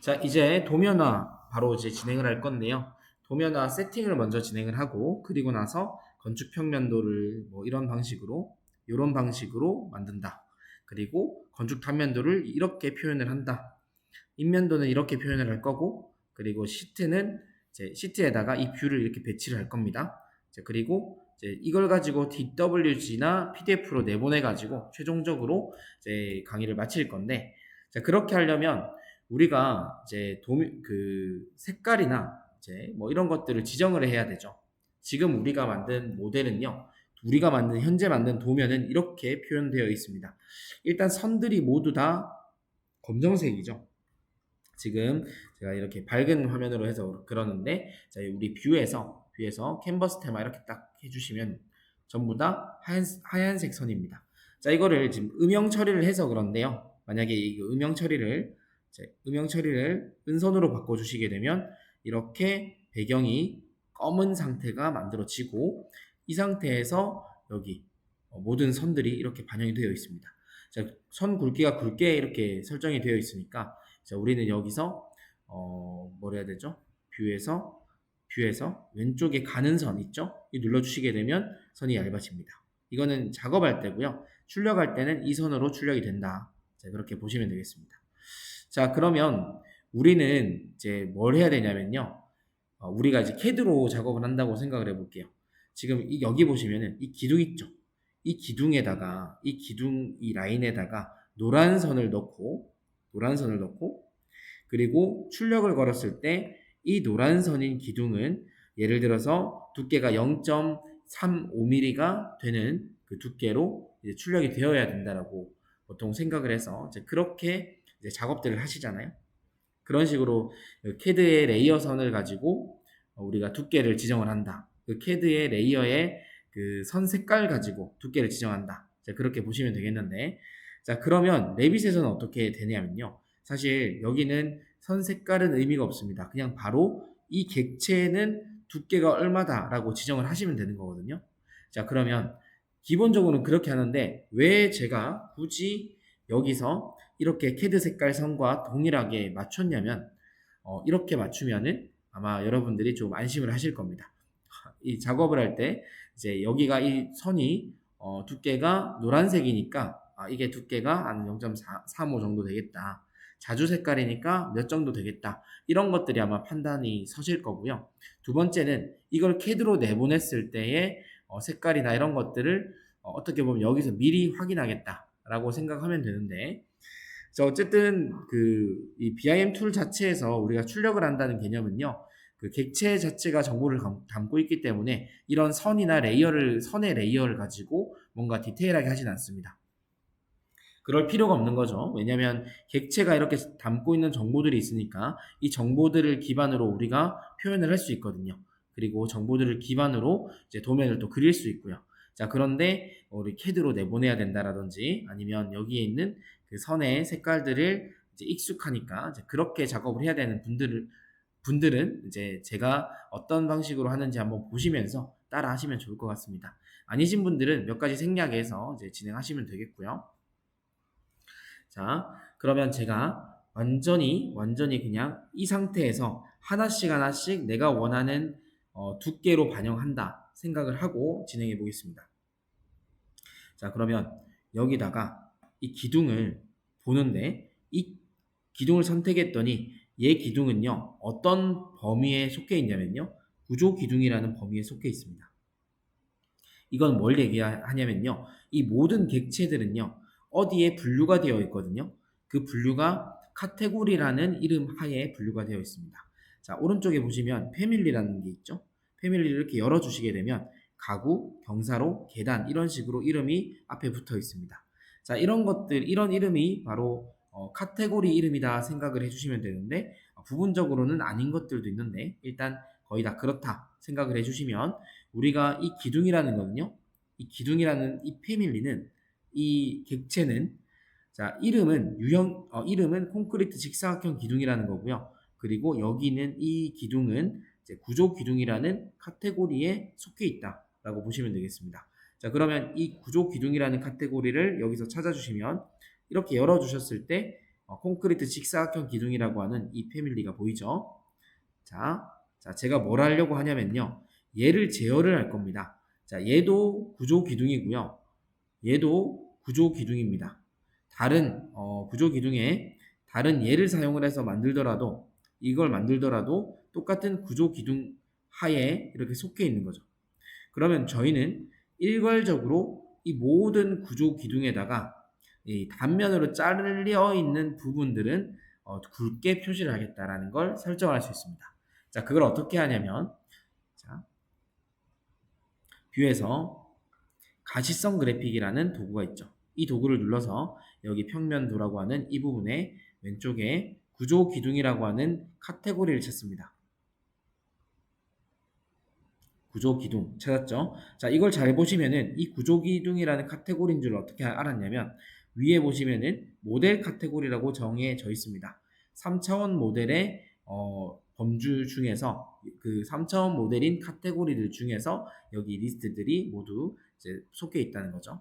자, 이제 도면화 바로 이제 진행을 할 건데요. 도면화 세팅을 먼저 진행을 하고 그리고 나서 건축 평면도를 뭐 이런 방식으로 이런 방식으로 만든다. 그리고 건축 단면도를 이렇게 표현을 한다. 인면도는 이렇게 표현을 할 거고 그리고 시트는 이제 시트에다가 이 뷰를 이렇게 배치를 할 겁니다. 자, 그리고 이제 이걸 가지고 DWG나 PDF로 내보내 가지고 최종적으로 이제 강의를 마칠 건데 자, 그렇게 하려면 우리가 이제 도미, 그 색깔이나 이제 뭐 이런 것들을 지정을 해야 되죠. 지금 우리가 만든 모델은요. 우리가 만든 현재 만든 도면은 이렇게 표현되어 있습니다. 일단 선들이 모두 다 검정색이죠. 지금 제가 이렇게 밝은 화면으로 해서 그러는데 자, 우리 뷰에서 뷰에서 캔버스 테마 이렇게 딱 해주시면 전부 다 하얀, 하얀색 선입니다. 자 이거를 지금 음영 처리를 해서 그런데요. 만약에 이 음영 처리를 음영 처리를 은선으로 바꿔주시게 되면 이렇게 배경이 검은 상태가 만들어지고 이 상태에서 여기 어, 모든 선들이 이렇게 반영이 되어 있습니다. 자, 선 굵기가 굵게 이렇게 설정이 되어 있으니까 자, 우리는 여기서 어, 뭐라 해야 되죠? 뷰에서 뷰에서 왼쪽에 가는 선 있죠? 이 눌러주시게 되면 선이 얇아집니다. 이거는 작업할 때고요. 출력할 때는 이 선으로 출력이 된다. 자, 그렇게 보시면 되겠습니다. 자, 그러면 우리는 이제 뭘 해야 되냐면요. 어, 우리가 이제 캐드로 작업을 한다고 생각을 해볼게요. 지금 이, 여기 보시면은 이 기둥 있죠? 이 기둥에다가, 이 기둥, 이 라인에다가 노란 선을 넣고, 노란 선을 넣고, 그리고 출력을 걸었을 때 이 노란 선인 기둥은 예를 들어서 두께가 0.35mm가 되는 그 두께로 이제 출력이 되어야 된다라고 보통 생각을 해서 이제 그렇게 이제 작업들을 하시잖아요. 그런 식으로 그 캐드의 레이어 선을 가지고 우리가 두께를 지정을 한다. 그 캐드의 레이어의 그 선 색깔 가지고 두께를 지정한다. 자, 그렇게 보시면 되겠는데, 자, 그러면 레빗에서는 어떻게 되냐면요. 사실 여기는 선 색깔은 의미가 없습니다. 그냥 바로 이 객체는 두께가 얼마다라고 지정을 하시면 되는 거거든요. 자, 그러면 기본적으로는 그렇게 하는데 왜 제가 굳이 여기서 이렇게 캐드 색깔 선과 동일하게 맞췄냐면 어, 이렇게 맞추면은 아마 여러분들이 좀 안심을 하실 겁니다. 이 작업을 할 때 이제 여기가 이 선이 어, 두께가 노란색이니까 아, 이게 두께가 한 0.35 정도 되겠다. 자주 색깔이니까 몇 정도 되겠다. 이런 것들이 아마 판단이 서실 거고요. 두 번째는 이걸 캐드로 내보냈을 때의 어, 색깔이나 이런 것들을 어, 떻게 보면 여기서 미리 확인하겠다라고 생각하면 되는데 자, 어쨌든 그 이 BIM 툴 자체에서 우리가 출력을 한다는 개념은요. 그 객체 자체가 정보를 담고 있기 때문에 이런 선이나 레이어를 선의 레이어를 가지고 뭔가 디테일하게 하진 않습니다. 그럴 필요가 없는 거죠. 왜냐하면 객체가 이렇게 담고 있는 정보들이 있으니까 이 정보들을 기반으로 우리가 표현을 할 수 있거든요. 그리고 정보들을 기반으로 이제 도면을 또 그릴 수 있고요. 자, 그런데 우리 캐드로 내보내야 된다라든지 아니면 여기에 있는 그 선의 색깔들을 이제 익숙하니까 이제 그렇게 작업을 해야 되는 분들을 분들은 이제 제가 어떤 방식으로 하는지 한번 보시면서 따라 하시면 좋을 것 같습니다. 아니신 분들은 몇 가지 생략해서 이제 진행하시면 되겠고요. 자, 그러면 제가 완전히 완전히 그냥 이 상태에서 하나씩 하나씩 내가 원하는 어, 두께로 반영한다 생각을 하고 진행해 보겠습니다. 자, 그러면 여기다가 이 기둥을 보는데 이 기둥을 선택했더니 얘 기둥은요 어떤 범위에 속해 있냐면요 구조 기둥이라는 범위에 속해 있습니다. 이건 뭘 얘기하냐면요 이 모든 객체들은요 어디에 분류가 되어 있거든요. 그 분류가 카테고리라는 이름 하에 분류가 되어 있습니다. 자 오른쪽에 보시면 패밀리라는 게 있죠. 패밀리를 이렇게 열어주시게 되면 가구, 경사로, 계단 이런 식으로 이름이 앞에 붙어 있습니다. 자, 이런 것들, 이런 이름이 바로 어, 카테고리 이름이다 생각을 해주시면 되는데 어, 부분적으로는 아닌 것들도 있는데 일단 거의 다 그렇다 생각을 해주시면 우리가 이 기둥이라는 거는요, 이 기둥이라는 이 패밀리는 이 객체는 자 이름은 유형 어, 이름은 콘크리트 직사각형 기둥이라는 거고요. 그리고 여기는 이 기둥은 구조 기둥이라는 카테고리에 속해 있다라고 보시면 되겠습니다. 자, 그러면 이 구조 기둥이라는 카테고리를 여기서 찾아주시면 이렇게 열어주셨을 때 어, 콘크리트 직사각형 기둥이라고 하는 이 패밀리가 보이죠? 자, 자, 제가 뭘 하려고 하냐면요. 얘를 제어를 할 겁니다. 자, 얘도 구조 기둥이고요. 얘도 구조 기둥입니다. 다른 어, 구조 기둥에 다른 얘를 사용을 해서 만들더라도 이걸 만들더라도 똑같은 구조 기둥 하에 이렇게 속해 있는 거죠. 그러면 저희는 일괄적으로 이 모든 구조 기둥에다가 이 단면으로 잘려 있는 부분들은 어, 굵게 표시를 하겠다라는 걸 설정할 수 있습니다. 자, 그걸 어떻게 하냐면 자, 뷰에서 가시성 그래픽이라는 도구가 있죠. 이 도구를 눌러서 여기 평면도라고 하는 이 부분에 왼쪽에 구조 기둥이라고 하는 카테고리를 찾습니다. 구조 기둥 찾았죠? 자, 이걸 잘 보시면은 이 구조 기둥이라는 카테고리인 줄 어떻게 알았냐면 위에 보시면은 모델 카테고리라고 정해져 있습니다. 3차원 모델의 어, 범주 중에서 그 3차원 모델인 카테고리들 중에서 여기 리스트들이 모두 이제 속해 있다는 거죠.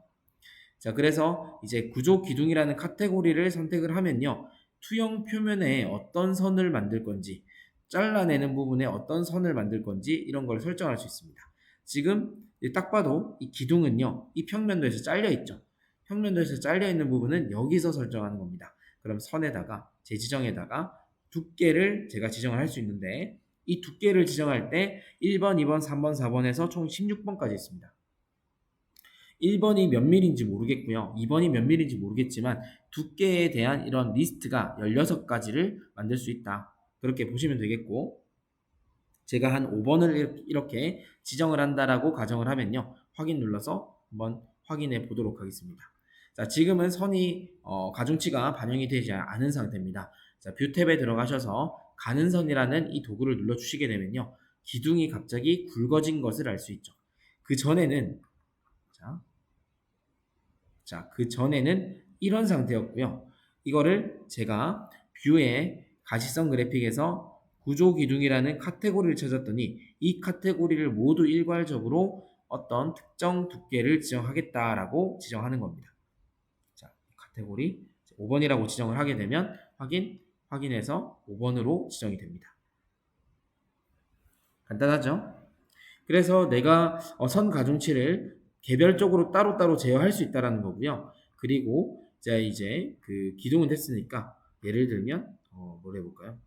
자, 그래서 이제 구조 기둥이라는 카테고리를 선택을 하면요. 투영 표면에 어떤 선을 만들 건지, 잘라내는 부분에 어떤 선을 만들 건지 이런 걸 설정할 수 있습니다. 지금 딱 봐도 이 기둥은요, 이 평면도에서 잘려 있죠. 평면도에서 잘려 있는 부분은 여기서 설정하는 겁니다. 그럼 선에다가 재지정에다가 두께를 제가 지정을 할 수 있는데 이 두께를 지정할 때 1번, 2번, 3번, 4번에서 총 16번까지 있습니다. 1번이 몇 밀인지 모르겠고요. 2번이 몇 밀인지 모르겠지만 두께에 대한 이런 리스트가 16가지를 만들 수 있다. 그렇게 보시면 되겠고 제가 한 5번을 이렇게 지정을 한다라고 가정을 하면요. 확인 눌러서 한번 확인해 보도록 하겠습니다. 자, 지금은 선이 어, 가중치가 반영이 되지 않은 상태입니다. 자, 뷰 탭에 들어가셔서 가는 선이라는 이 도구를 눌러 주시게 되면요. 기둥이 갑자기 굵어진 것을 알 수 있죠. 그 전에는 자, 자, 그 전에는 이런 상태였고요. 이거를 제가 뷰에 가시성 그래픽에서 구조 기둥이라는 카테고리를 찾았더니 이 카테고리를 모두 일괄적으로 어떤 특정 두께를 지정하겠다라고 지정하는 겁니다. 자, 카테고리 5번이라고 지정을 하게 되면 확인, 확인해서 5번으로 지정이 됩니다. 간단하죠? 그래서 내가 어, 선 가중치를 개별적으로 따로따로 제어할 수 있다라는 거고요. 그리고 자 이제 그 기둥은 됐으니까 예를 들면 어, 뭘 해볼까요?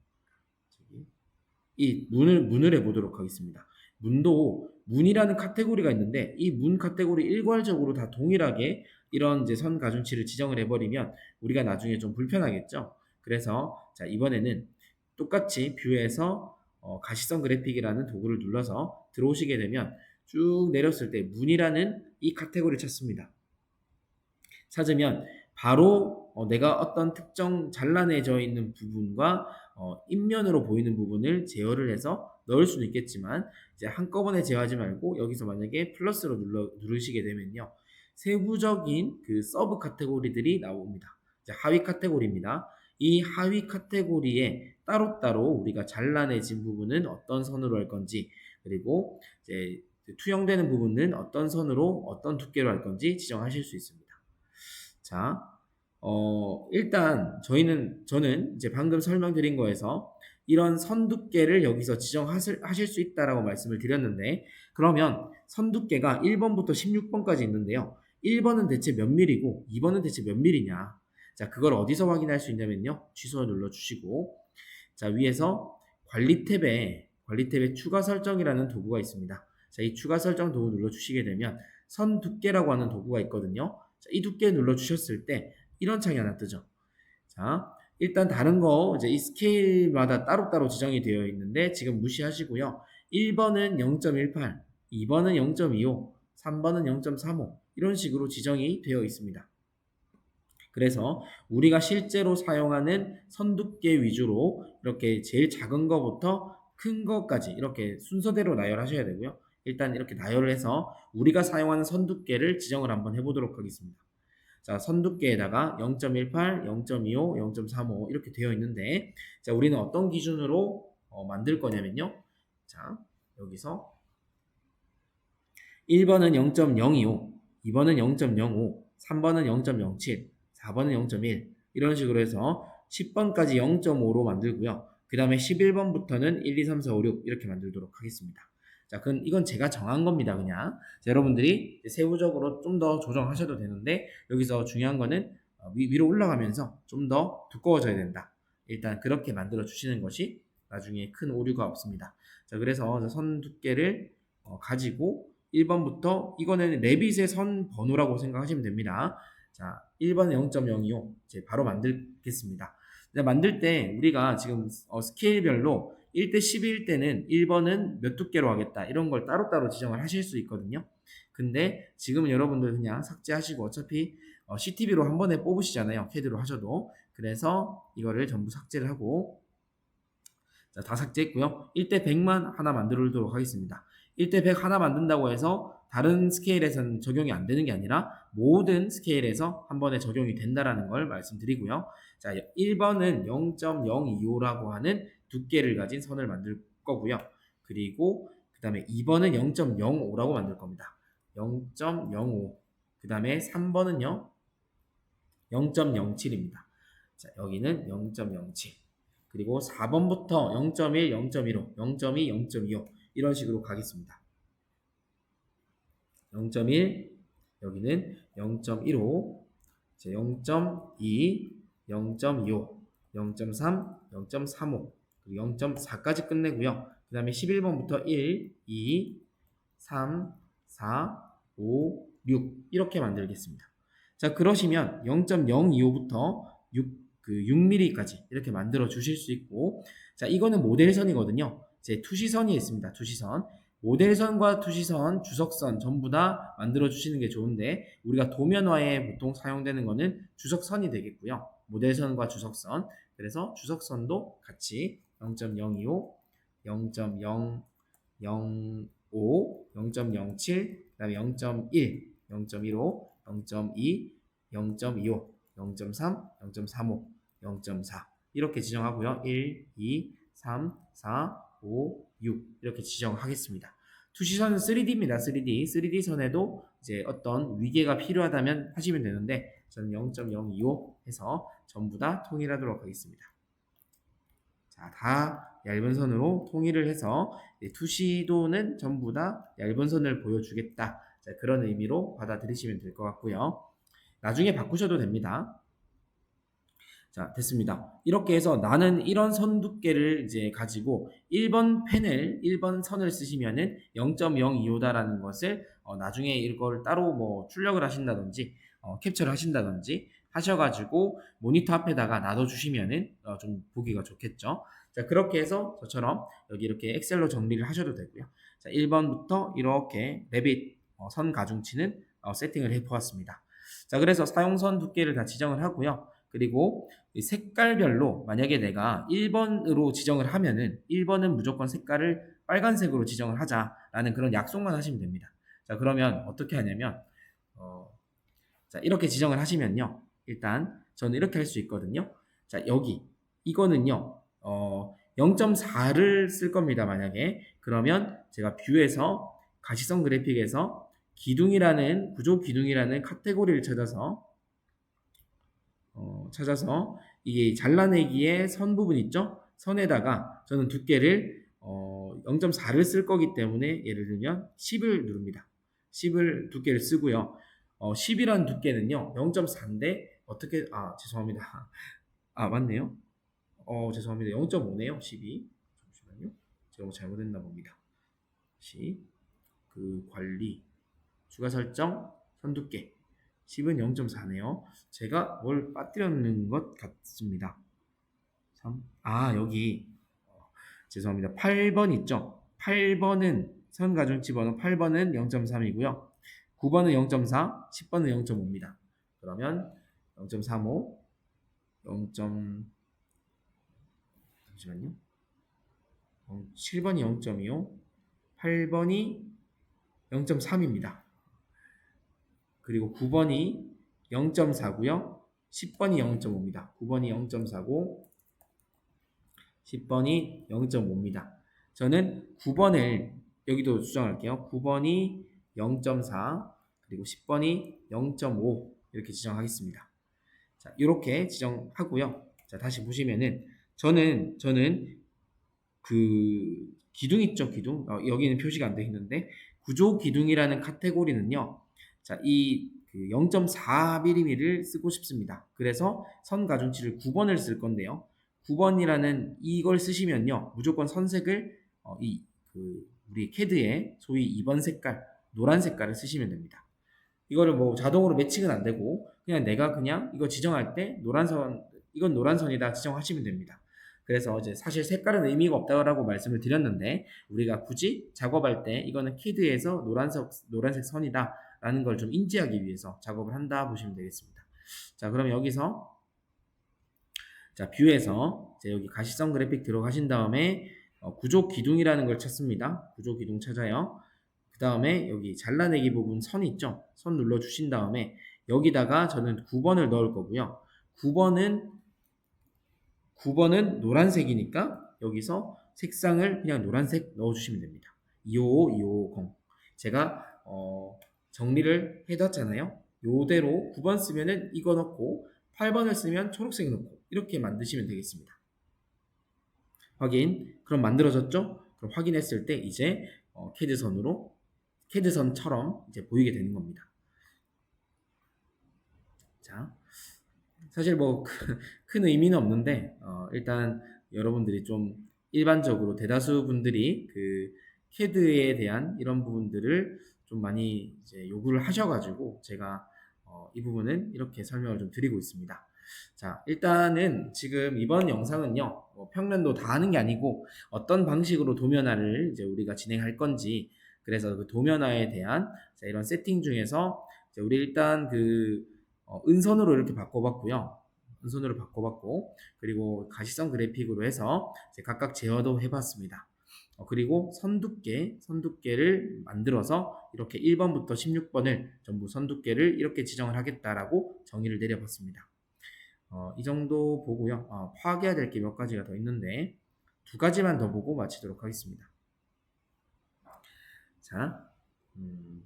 이 문을 문을 해보도록 하겠습니다. 문도 문이라는 카테고리가 있는데 이 문 카테고리 일괄적으로 다 동일하게 이런 이제 선 가중치를 지정을 해버리면 우리가 나중에 좀 불편하겠죠. 그래서 자 이번에는 똑같이 뷰에서 어, 가시성 그래픽이라는 도구를 눌러서 들어오시게 되면 쭉 내렸을 때 문이라는 이 카테고리를 찾습니다. 찾으면 바로 어, 내가 어떤 특정 잘라내져 있는 부분과 어, 인면으로 보이는 부분을 제어를 해서 넣을 수는 있겠지만 이제 한꺼번에 제어하지 말고 여기서 만약에 플러스로 눌러, 누르시게 되면요 세부적인 그 서브 카테고리들이 나옵니다. 하위 카테고리입니다. 이 하위 카테고리에 따로따로 우리가 잘라내진 부분은 어떤 선으로 할 건지 그리고 이제 투영되는 부분은 어떤 선으로 어떤 두께로 할 건지 지정하실 수 있습니다. 자, 어, 일단 저희는 저는 이제 방금 설명드린 거에서 이런 선 두께를 여기서 지정하실 하실 수 있다라고 말씀을 드렸는데 그러면 선 두께가 1번부터 16번까지 있는데요. 1번은 대체 몇 밀이고 2번은 대체 몇 밀이냐? 자, 그걸 어디서 확인할 수 있냐면요. 취소 눌러 주시고 자, 위에서 관리 탭에 관리 탭에 추가 설정이라는 도구가 있습니다. 자, 이 추가 설정 도구 눌러 주시게 되면 선 두께라고 하는 도구가 있거든요. 자, 이 두께 눌러 주셨을 때 이런 창이 하나 뜨죠. 자, 일단 다른 거 이제 이 스케일마다 따로따로 지정이 되어 있는데 지금 무시하시고요. 1번은 0.18, 2번은 0.25, 3번은 0.35 이런 식으로 지정이 되어 있습니다. 그래서 우리가 실제로 사용하는 선 두께 위주로 이렇게 제일 작은 거부터 큰 것까지 이렇게 순서대로 나열하셔야 되고요. 일단 이렇게 나열을 해서 우리가 사용하는 선 두께를 지정을 한번 해보도록 하겠습니다. 자, 선 두께에다가 0.18, 0.25, 0.35 이렇게 되어 있는데 자, 우리는 어떤 기준으로 어, 만들 거냐면요. 자, 여기서 1번은 0.025, 2번은 0.05, 3번은 0.07, 4번은 0.1 이런 식으로 해서 10번까지 0.5로 만들고요. 그 다음에 11번부터는 1, 2, 3, 4, 5, 6 이렇게 만들도록 하겠습니다. 자, 그건 이건 제가 정한 겁니다, 그냥. 자, 여러분들이 세부적으로 좀 더 조정하셔도 되는데 여기서 중요한 거는 어, 위, 위로 올라가면서 좀 더 두꺼워져야 된다. 일단 그렇게 만들어 주시는 것이 나중에 큰 오류가 없습니다. 자, 그래서 선 두께를 어, 가지고 1번부터 이거는 레빗의 선 번호라고 생각하시면 됩니다. 자, 1번은 0.025 이제 바로 만들겠습니다. 만들 때 우리가 지금 어, 스케일별로 1대 12일 때는 1번은 몇 두께로 하겠다 이런 걸 따로따로 지정을 하실 수 있거든요. 근데 지금은 여러분들 그냥 삭제하시고 어차피 어, CTV로 한 번에 뽑으시잖아요. 캐드로 하셔도. 그래서 이거를 전부 삭제를 하고 자, 다 삭제했고요. 1대 100만 하나 만들도록 하겠습니다. 1대 100 하나 만든다고 해서 다른 스케일에서는 적용이 안 되는 게 아니라 모든 스케일에서 한 번에 적용이 된다라는 걸 말씀드리고요. 자, 1번은 0.025라고 하는 두께를 가진 선을 만들 거고요. 그리고 그 다음에 2번은 0.05라고 만들 겁니다. 0.05. 그 다음에 3번은요. 0.07입니다. 자, 여기는 0.07. 그리고 4번부터 0.1, 0.15, 0.2, 0.25 이런 식으로 가겠습니다. 0.1 여기는 0.15 0.2 0.25 0.3 0.35 그리고 0.4까지 끝내고요. 그 다음에 11번부터 1 2 3 4 5 6 이렇게 만들겠습니다. 자 그러시면 0.025부터 6, 그 6mm까지 이렇게 만들어 주실 수 있고 자 이거는 모델선이거든요. 제 투시선이 있습니다. 투시선. 모델선과 투시선, 주석선 전부 다 만들어 주시는 게 좋은데 우리가 도면화에 보통 사용되는 거는 주석선이 되겠고요. 모델선과 주석선. 그래서 주석선도 같이 0.025, 0.005, 0.07, 그 다음에 0.1, 0.15, 0.2, 0.25, 0.3, 0.35, 0.4 이렇게 지정하고요. 1, 2, 3, 4, 5, 6 이렇게 지정하겠습니다. 투시선은 3D입니다. 3D. 3D 선에도 이제 어떤 위계가 필요하다면 하시면 되는데 저는 0.025 해서 전부 다 통일하도록 하겠습니다. 자, 다 얇은 선으로 통일을 해서 투시도는 전부 다 얇은 선을 보여주겠다. 자, 그런 의미로 받아들이시면 될 것 같고요. 나중에 바꾸셔도 됩니다. 자, 됐습니다. 이렇게 해서 나는 이런 선 두께를 이제 가지고 1번 펜을, 1번 선을 쓰시면은 0.025다라는 것을 어, 나중에 이걸 따로 뭐 출력을 하신다든지 어, 캡처를 하신다든지 하셔가지고 모니터 앞에다가 놔둬주시면은 어, 좀 보기가 좋겠죠. 자, 그렇게 해서 저처럼 여기 이렇게 엑셀로 정리를 하셔도 되고요. 자, 1번부터 이렇게 레빗 어, 선 가중치는 어, 세팅을 해 보았습니다. 자, 그래서 사용선 두께를 다 지정을 하고요. 그리고 색깔별로 만약에 내가 1번으로 지정을 하면은 1번은 무조건 색깔을 빨간색으로 지정을 하자라는 그런 약속만 하시면 됩니다. 자 그러면 어떻게 하냐면 어, 자 이렇게 지정을 하시면요. 일단 저는 이렇게 할 수 있거든요. 자 여기 이거는요. 어, 0.4를 쓸 겁니다. 만약에 그러면 제가 뷰에서 가시성 그래픽에서 기둥이라는 구조 기둥이라는 카테고리를 찾아서 어, 찾아서 이게 잘라내기의 선 부분 있죠? 선에다가 저는 두께를 어, 0.4를 쓸 거기 때문에 예를 들면 10을 누릅니다. 10을 두께를 쓰고요. 어, 10이라는 두께는요. 0.4인데 어떻게 아 죄송합니다. 아 맞네요. 어 죄송합니다. 0.5네요. 12. 잠시만요. 제가 뭐 잘못했나 봅니다. 10. 그 관리 추가 설정 선 두께 10은 0.4네요. 제가 뭘 빠뜨렸는 것 같습니다. 3. 아, 여기. 어, 죄송합니다. 8번 있죠? 8번은 선가중치 번호 8번은 0.3이고요. 9번은 0.4, 10번은 0.5입니다. 그러면 0.35, 0. 잠시만요. 7번이 0.25, 8번이 0.3입니다. 그리고 9번이 0.4고요. 10번이 0.5입니다. 9번이 0.4고 10번이 0.5입니다. 저는 9번을 여기도 수정할게요. 9번이 0.4 그리고 10번이 0.5 이렇게 지정하겠습니다. 자, 이렇게 지정하고요. 자, 다시 보시면은 저는 저는 그 기둥 있죠, 기둥. 어, 여기는 표시가 안 되어 있는데 구조 기둥이라는 카테고리는요. 자, 이 그 0.4mm를 쓰고 싶습니다. 그래서 선 가중치를 9번을 쓸 건데요. 9번이라는 이걸 쓰시면요. 무조건 선색을 어, 이 그 우리 캐드에 소위 2번 색깔, 노란 색깔을 쓰시면 됩니다. 이거를 뭐 자동으로 매칭은 안 되고 그냥 내가 그냥 이거 지정할 때 노란 선 이건 노란 선이다 지정하시면 됩니다. 그래서 이제 사실 색깔은 의미가 없다고 말씀을 드렸는데 우리가 굳이 작업할 때 이거는 키드에서 노란색 노란색 선이다 라는 걸 좀 인지하기 위해서 작업을 한다 보시면 되겠습니다. 자, 그럼 여기서 자, 뷰에서 이제 여기 가시성 그래픽 들어가신 다음에 어, 구조 기둥이라는 걸 찾습니다. 구조 기둥 찾아요. 그 다음에 여기 잘라내기 부분 선 있죠? 선 눌러 주신 다음에 여기다가 저는 9번을 넣을 거고요. 9번은 9번은 노란색이니까 여기서 색상을 그냥 노란색 넣어주시면 됩니다. 255, 2550. 제가 어, 정리를 해뒀잖아요. 요대로 9번 쓰면은 이거 넣고 8번을 쓰면 초록색 넣고 이렇게 만드시면 되겠습니다. 확인. 그럼 만들어졌죠? 그럼 확인했을 때 이제 어, 캐드선으로 캐드선처럼 이제 보이게 되는 겁니다. 자, 사실 뭐 큰 의미는 없는데 어, 일단 여러분들이 좀 일반적으로 대다수 분들이 그 캐드에 대한 이런 부분들을 좀 많이 이제 요구를 하셔가지고 제가 어, 이 부분은 이렇게 설명을 좀 드리고 있습니다. 자, 일단은 지금 이번 영상은요, 뭐 평면도 다 하는 게 아니고 어떤 방식으로 도면화를 이제 우리가 진행할 건지, 그래서 그 도면화에 대한 이런 세팅 중에서 우리 일단 그 어, 은선으로 이렇게 바꿔봤고요. 은선으로 바꿔봤고 그리고 가시성 그래픽으로 해서 각각 제어도 해봤습니다. 어, 그리고 선두께, 선두께를 만들어서 이렇게 1번부터 16번을 전부 선두께를 이렇게 지정을 하겠다라고 정의를 내려봤습니다. 어, 이 정도 보고요. 어, 파악해야 될 게 몇 가지가 더 있는데 두 가지만 더 보고 마치도록 하겠습니다. 자, 음,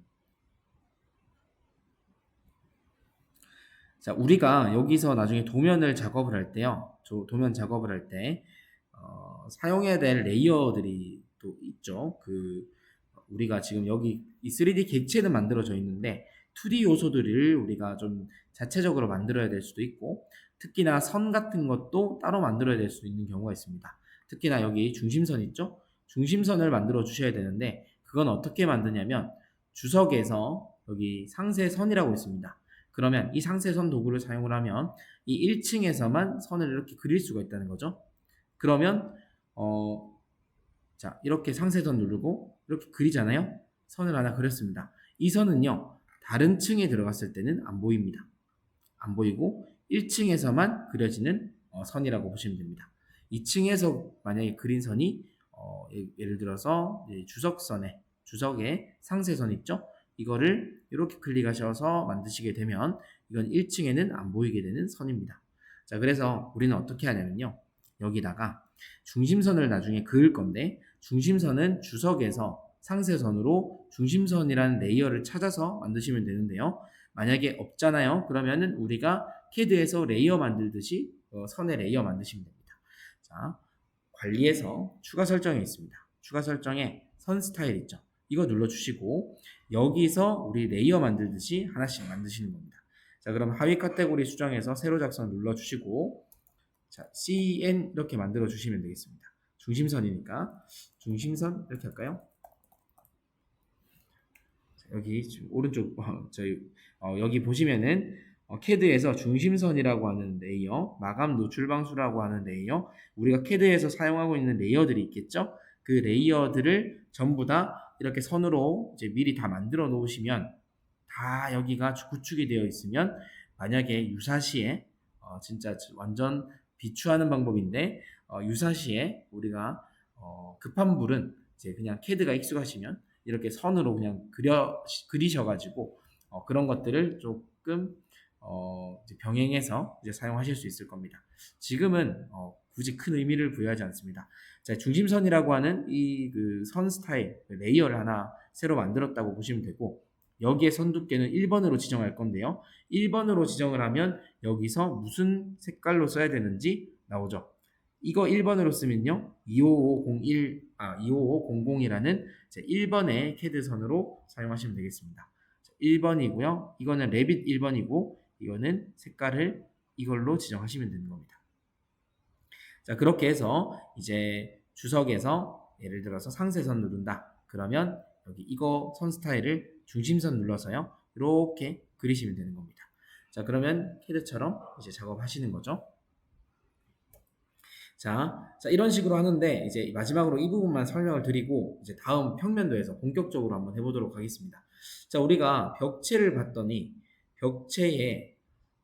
자, 우리가 여기서 나중에 도면을 작업을 할 때요. 도면 작업을 할 때, 어, 사용해야 될 레이어들이 또 있죠. 그, 우리가 지금 여기 이 3D 객체는 만들어져 있는데, 2D 요소들을 우리가 좀 자체적으로 만들어야 될 수도 있고, 특히나 선 같은 것도 따로 만들어야 될 수 있는 경우가 있습니다. 특히나 여기 중심선 있죠? 중심선을 만들어 주셔야 되는데, 그건 어떻게 만드냐면, 주석에서 여기 상세선이라고 있습니다. 그러면 이 상세선 도구를 사용을 하면 이 1층에서만 선을 이렇게 그릴 수가 있다는 거죠. 그러면 어, 자 이렇게 상세선 누르고 이렇게 그리잖아요. 선을 하나 그렸습니다. 이 선은요 다른 층에 들어갔을 때는 안 보입니다. 안 보이고 1층에서만 그려지는 어, 선이라고 보시면 됩니다. 2층에서 만약에 그린 선이 어, 예를 들어서 주석선에 주석에 상세선 있죠? 이거를 이렇게 클릭하셔서 만드시게 되면 이건 1층에는 안 보이게 되는 선입니다. 자, 그래서 우리는 어떻게 하냐면요. 여기다가 중심선을 나중에 그을 건데 중심선은 주석에서 상세선으로 중심선이라는 레이어를 찾아서 만드시면 되는데요. 만약에 없잖아요. 그러면은 우리가 캐드에서 레이어 만들듯이 어, 선의 레이어 만드시면 됩니다. 자, 관리에서 추가 설정이 있습니다. 추가 설정에 선 스타일 있죠. 이거 눌러주시고 여기서 우리 레이어 만들듯이 하나씩 만드시는 겁니다. 자 그럼 하위 카테고리 수정해서 세로 작성 눌러주시고 자 CN 이렇게 만들어 주시면 되겠습니다. 중심선이니까 중심선 이렇게 할까요? 자, 여기 지금 오른쪽 어, 저희 어, 여기 보시면은 어, 캐드에서 중심선이라고 하는 레이어, 마감 노출 방수라고 하는 레이어, 우리가 캐드에서 사용하고 있는 레이어들이 있겠죠? 그 레이어들을 전부 다 이렇게 선으로 이제 미리 다 만들어 놓으시면 다 여기가 구축이 되어 있으면 만약에 유사시에 어 진짜 완전 비추하는 방법인데 어 유사시에 우리가 어 급한 불은 이제 그냥 캐드가 익숙하시면 이렇게 선으로 그냥 그려 그리셔가지고 어 그런 것들을 조금 어 병행해서 이제 사용하실 수 있을 겁니다. 지금은 어 굳이 큰 의미를 부여하지 않습니다. 자, 중심선이라고 하는 이 그 선 스타일, 그 레이어를 하나 새로 만들었다고 보시면 되고, 여기에 선 두께는 1번으로 지정할 건데요. 1번으로 지정을 하면 여기서 무슨 색깔로 써야 되는지 나오죠. 이거 1번으로 쓰면요. 25501, 아, 25500이라는 1번의 캐드 선으로 사용하시면 되겠습니다. 1번이고요. 이거는 레빗 1번이고, 이거는 색깔을 이걸로 지정하시면 되는 겁니다. 자, 그렇게 해서 이제 주석에서 예를 들어서 상세선 누른다. 그러면 여기 이거 선 스타일을 중심선 눌러서요. 이렇게 그리시면 되는 겁니다. 자, 그러면 캐드처럼 이제 작업하시는 거죠. 자, 자, 이런 식으로 하는데 이제 마지막으로 이 부분만 설명을 드리고 이제 다음 평면도에서 본격적으로 한번 해보도록 하겠습니다. 자, 우리가 벽체를 봤더니 벽체의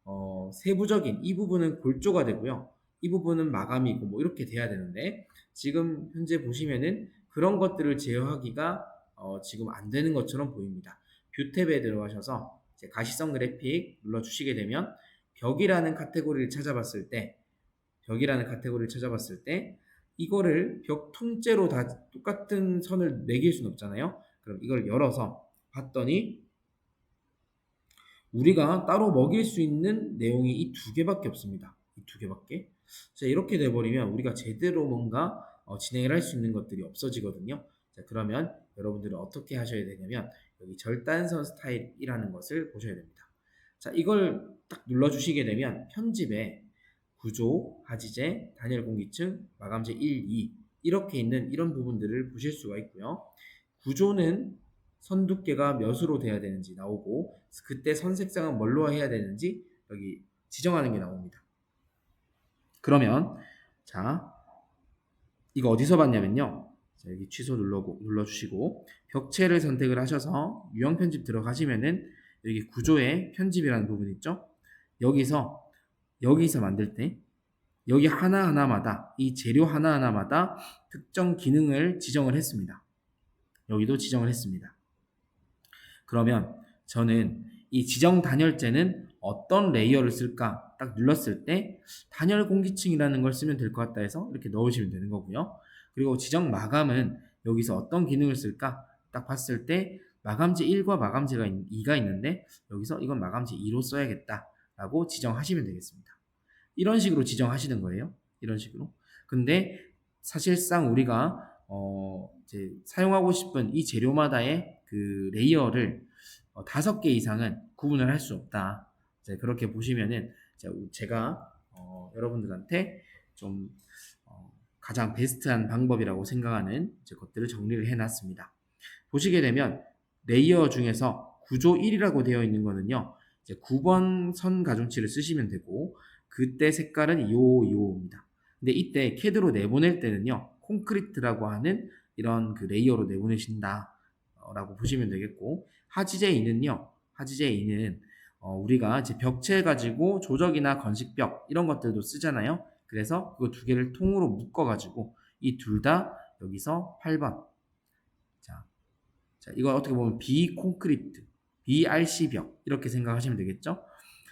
어, 세부적인 이 부분은 골조가 되고요. 이 부분은 마감이고 뭐 이렇게 돼야 되는데 지금 현재 보시면은 그런 것들을 제어하기가 어, 지금 안 되는 것처럼 보입니다. 뷰 탭에 들어가셔서 가시성 그래픽 눌러주시게 되면 벽이라는 카테고리를 찾아봤을 때 벽이라는 카테고리를 찾아봤을 때 이거를 벽 통째로 다 똑같은 선을 매길 수는 없잖아요. 그럼 이걸 열어서 봤더니 우리가 따로 먹일 수 있는 내용이 이 두 개밖에 없습니다. 이 두 개밖에. 자, 이렇게 돼버리면 우리가 제대로 뭔가 어, 진행을 할 수 있는 것들이 없어지거든요. 자, 그러면 여러분들은 어떻게 하셔야 되냐면 여기 절단선 스타일이라는 것을 보셔야 됩니다. 자, 이걸 딱 눌러주시게 되면 편집에 구조, 하지제, 단열 공기층, 마감재 1, 2 이렇게 있는 이런 부분들을 보실 수가 있고요. 구조는 선 두께가 몇으로 돼야 되는지 나오고 그때 선 색상은 뭘로 해야 되는지 여기 지정하는 게 나옵니다. 그러면 자 이거 어디서 봤냐면요. 자, 여기 취소 눌러고, 눌러주시고 벽체를 선택을 하셔서 유형 편집 들어가시면은 여기 구조의 편집이라는 부분 있죠. 여기서 여기서 만들 때 여기 하나하나마다 이 재료 하나하나마다 특정 기능을 지정을 했습니다. 여기도 지정을 했습니다. 그러면 저는 이 지정 단열재는 어떤 레이어를 쓸까 딱 눌렀을 때 단열 공기층이라는 걸 쓰면 될 것 같다 해서 이렇게 넣으시면 되는 거고요. 그리고 지정 마감은 여기서 어떤 기능을 쓸까 딱 봤을 때 마감재 1과 마감재가 2가 있는데 여기서 이건 마감재 2로 써야겠다 라고 지정하시면 되겠습니다. 이런 식으로 지정하시는 거예요. 이런 식으로. 근데 사실상 우리가 어 이제 사용하고 싶은 이 재료마다의 그 레이어를 어 다섯 개 이상은 구분을 할 수 없다. 이제 그렇게 보시면은 제가 어 여러분들한테 좀 어 가장 베스트한 방법이라고 생각하는 것들을 정리를 해놨습니다. 보시게 되면 레이어 중에서 구조 1이라고 되어 있는 거는요. 이제 9번 선 가중치를 쓰시면 되고 그때 색깔은 2525입니다. 근데 이때 캐드로 내보낼 때는요. 콘크리트라고 하는 이런 그 레이어로 내보내신다. 라고 보시면 되겠고 하지제 2는요. 하지제 2는 어, 우리가 이제 벽체 가지고 조적이나 건식벽 이런 것들도 쓰잖아요. 그래서 그 두 개를 통으로 묶어 가지고 이 둘 다 여기서 8번. 자, 자, 이거 어떻게 보면 비콘크리트, BRC벽 이렇게 생각하시면 되겠죠?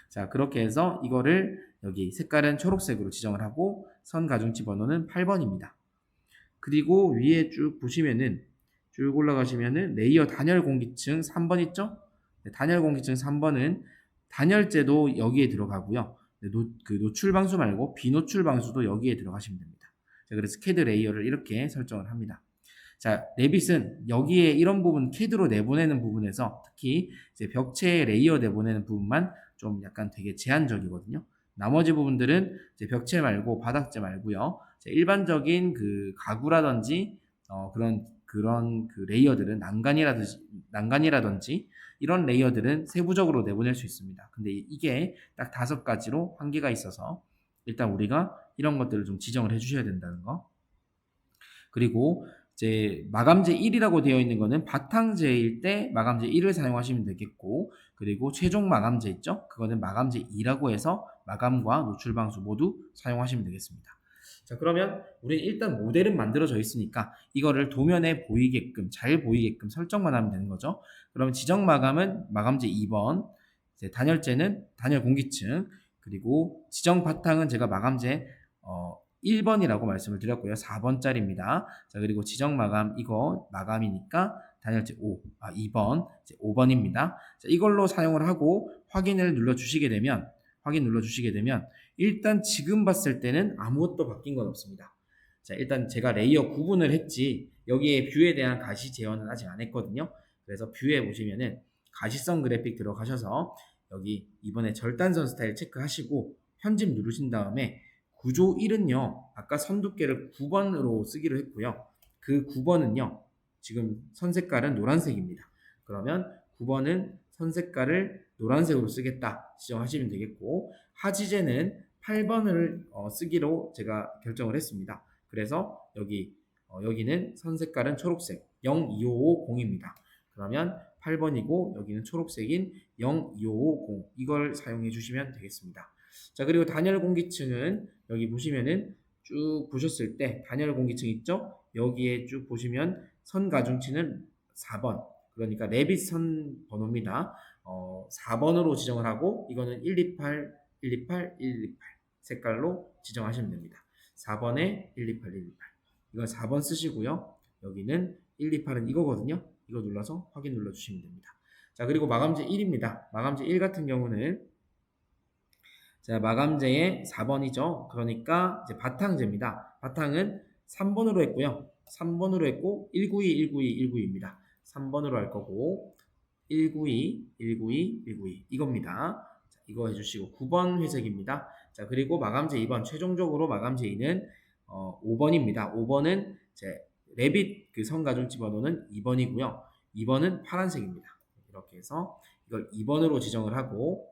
자, 그렇게 해서 이거를 여기 색깔은 초록색으로 지정을 하고 선 가중치 번호는 8번입니다. 그리고 위에 쭉 보시면은 쭉 올라가시면은 레이어 단열 공기층 3번 있죠? 네, 단열 공기층 3번은 단열재도 여기에 들어가고요. 네, 노, 그 노출 방수 말고 비노출 방수도 여기에 들어가시면 됩니다. 자, 그래서 캐드 레이어를 이렇게 설정을 합니다. 자, 레빗은 여기에 이런 부분 캐드로 내보내는 부분에서 특히 이제 벽체 레이어 내보내는 부분만 좀 약간 되게 제한적이거든요. 나머지 부분들은 이제 벽체 말고 바닥재 말고요. 일반적인 그 가구라든지 어 그런 그런 그 레이어들은 난간이라든지 난간이라든지 이런 레이어들은 세부적으로 내보낼 수 있습니다. 근데 이게 딱 다섯 가지로 한계가 있어서 일단 우리가 이런 것들을 좀 지정을 해주셔야 된다는 거. 그리고 이제 마감재 1이라고 되어 있는 거는 바탕재일 때 마감재 1을 사용하시면 되겠고 그리고 최종 마감재 있죠? 그거는 마감재 2라고 해서 마감과 노출 방수 모두 사용하시면 되겠습니다. 자 그러면 우리 일단 모델은 만들어져 있으니까 이거를 도면에 보이게끔 잘 보이게끔 설정만 하면 되는 거죠. 그럼 지정 마감은 마감재 2번, 단열재는 단열 공기층, 그리고 지정 바탕은 제가 마감재 어, 1번이라고 말씀을 드렸고요. 4번짜리입니다. 자, 그리고 지정 마감 이거 마감이니까 단열재 5, 아 2번, 5번입니다. 자, 이걸로 사용을 하고 확인을 눌러 주시게 되면 확인 눌러 주시게 되면 일단 지금 봤을 때는 아무것도 바뀐 건 없습니다. 자, 일단 제가 레이어 구분을 했지 여기에 뷰에 대한 가시 제어는 아직 안 했거든요. 그래서 뷰에 보시면은 가시성 그래픽 들어가셔서 여기 이번에 절단선 스타일 체크하시고 편집 누르신 다음에 구조 1은요. 아까 선 두께를 9번으로 쓰기로 했고요. 그 9번은요. 지금 선 색깔은 노란색입니다. 그러면 9번은 선 색깔을 노란색으로 쓰겠다 지정하시면 되겠고 하지제는 8번을 어, 쓰기로 제가 결정을 했습니다. 그래서 여기 어, 여기는 선 색깔은 초록색 02550입니다. 그러면 8번이고 여기는 초록색인 02550 이걸 사용해 주시면 되겠습니다. 자 그리고 단열 공기층은 여기 보시면은 쭉 보셨을 때 단열 공기층 있죠? 여기에 쭉 보시면 선 가중치는 4번 그러니까 레빗 선 번호입니다. 어, 4번으로 지정을 하고 이거는 128, 128, 128 색깔로 지정하시면 됩니다. 4번에 128, 128 이건 4번 쓰시고요. 여기는 128은 이거거든요. 이거 눌러서 확인 눌러주시면 됩니다. 자 그리고 마감재 1입니다. 마감재 1 같은 경우는 자 마감재의 4번이죠. 그러니까 이제 바탕재입니다. 바탕은 3번으로 했고요. 3번으로 했고 192, 192, 192입니다. 3번으로 할 거고 192, 192, 192 이겁니다. 자, 이거 해주시고 9번 회색입니다. 자 그리고 마감재 2번 최종적으로 2는 어, 5번입니다. 5번은 제 레빗 그 성가중치 번호는 2번이고요. 2번은 파란색입니다. 이렇게 해서 이걸 2번으로 지정을 하고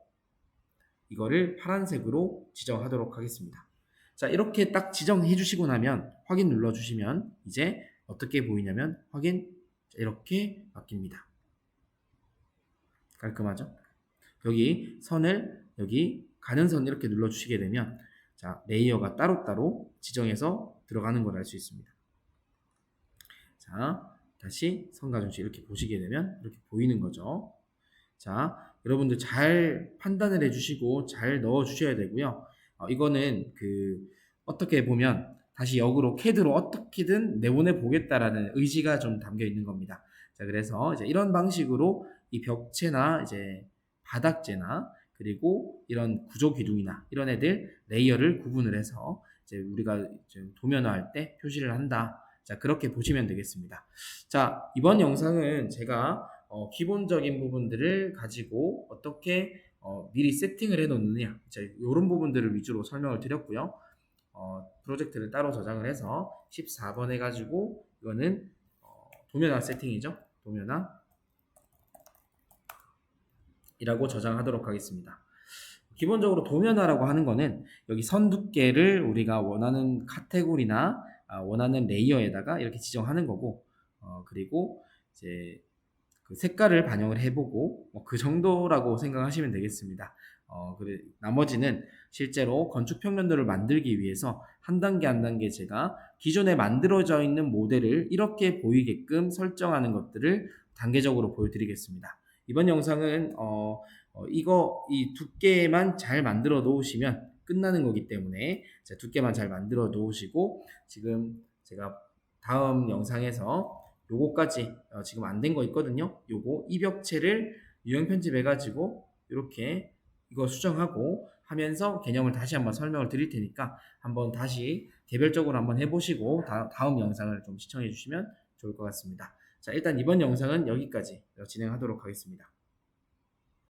이거를 파란색으로 지정하도록 하겠습니다. 자 이렇게 딱 지정해 주시고 나면 확인 눌러 주시면 이제 어떻게 보이냐면 확인 이렇게 바뀝니다. 깔끔하죠? 여기 선을 여기 가는 선 이렇게 눌러 주시게 되면 자 레이어가 따로따로 지정해서 들어가는 걸 알 수 있습니다. 자 다시 선가중치 이렇게 보시게 되면 이렇게 보이는 거죠. 자 여러분들 잘 판단을 해주시고 잘 넣어 주셔야 되고요. 어, 이거는 그 어떻게 보면 다시 역으로 캐드로 어떻게든 내보내 보겠다라는 의지가 좀 담겨 있는 겁니다. 자, 그래서 이제 이런 방식으로 이 벽체나 이제 바닥재나 그리고 이런 구조 기둥이나 이런 애들 레이어를 구분을 해서 이제 우리가 이제 도면화할 때 표시를 한다. 자, 그렇게 보시면 되겠습니다. 자, 이번 영상은 제가 어, 기본적인 부분들을 가지고 어떻게 어, 미리 세팅을 해 놓느냐. 자, 이런 부분들을 위주로 설명을 드렸고요. 어, 프로젝트를 따로 저장을 해서 14번 해가지고 이거는 어, 도면화 세팅이죠. 도면화 이라고 저장하도록 하겠습니다. 기본적으로 도면화라고 하는 거는 여기 선 두께를 우리가 원하는 카테고리나 아, 원하는 레이어에다가 이렇게 지정하는 거고 어, 그리고 이제 그 색깔을 반영을 해보고 뭐 그 정도라고 생각하시면 되겠습니다. 어, 그래, 나머지는 실제로 건축 평면도를 만들기 위해서 한 단계 한 단계 제가 기존에 만들어져 있는 모델을 이렇게 보이게끔 설정하는 것들을 단계적으로 보여드리겠습니다. 이번 영상은 어, 어, 이거 이 두께만 잘 만들어 놓으시면 끝나는 거기 때문에 자, 두께만 잘 만들어 놓으시고 지금 제가 다음 영상에서 요거까지 어, 지금 안 된 거 있거든요. 요거 이벽체를 유형 편집해 가지고 이렇게 이거 수정하고 하면서 개념을 다시 한번 설명을 드릴 테니까 한번 다시 개별적으로 한번 해보시고 다, 다음 영상을 좀 시청해 주시면 좋을 것 같습니다. 자 일단 이번 영상은 여기까지 진행하도록 하겠습니다.